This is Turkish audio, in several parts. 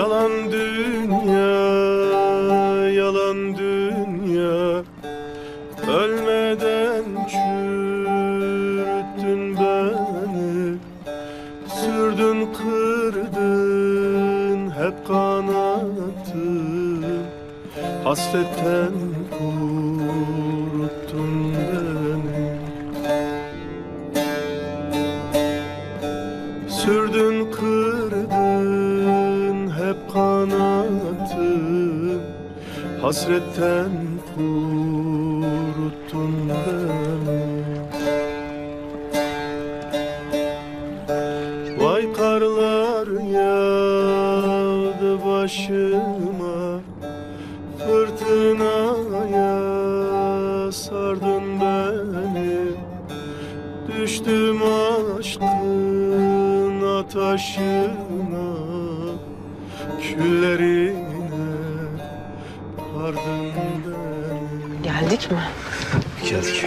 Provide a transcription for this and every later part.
Yalan dünya, yalan dünya. Ölmeden çürüttün beni Sürdün kırdın hep kanatı. Hasretten kuruttun beni. Sürdün kırdın Hasretten kuruttun beni Vay karlar yağdı başıma Fırtınaya sardın beni. Düştüm aşkın ataşına beni Geldik mi? Geldik.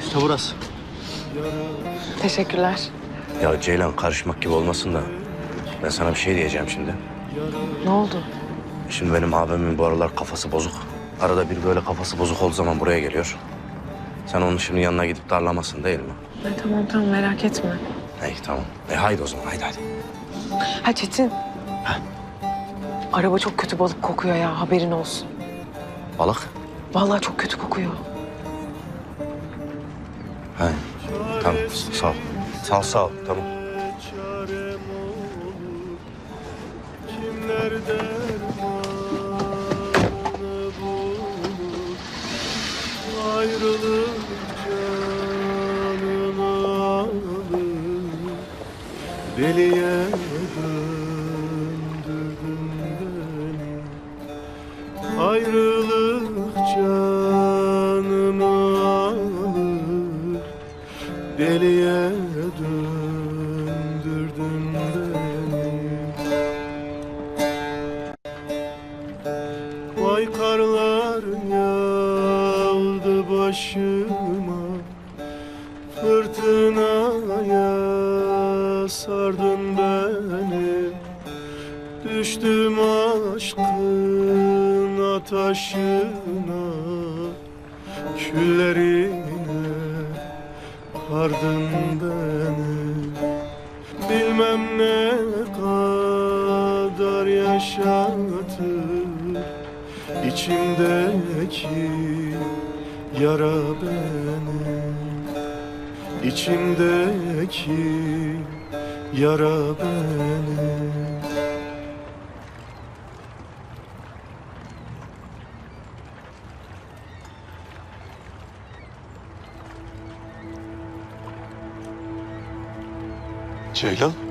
İşte burası. Teşekkürler. Ya Ceylan karışmak gibi olmasın da ben sana bir şey diyeceğim şimdi. Ne oldu? Şimdi benim abimin bu aralar kafası bozuk. Arada bir böyle kafası bozuk olduğu zaman buraya geliyor. Sen onun şimdi yanına gidip darlamasın değil mi? Ay, tamam tamam merak etme. İyi tamam. E haydi o zaman haydi haydi. Ha Çetin. Araba çok kötü balık kokuyor ya haberin olsun. Balık? Vallahi çok kötü kokuyor. He. Tamam sağ ol. Sağ ol sağ ol tamam. Ayrılık canımı alır Deliye döndürdün beni Vay karlar Fırtınaya sardın beni. Düştüm aşkın ataşına Küllerine ardın beni. Bilmem ne kadar yaşatır içimdeki yara beni İçimdeki yara beni Ceylan?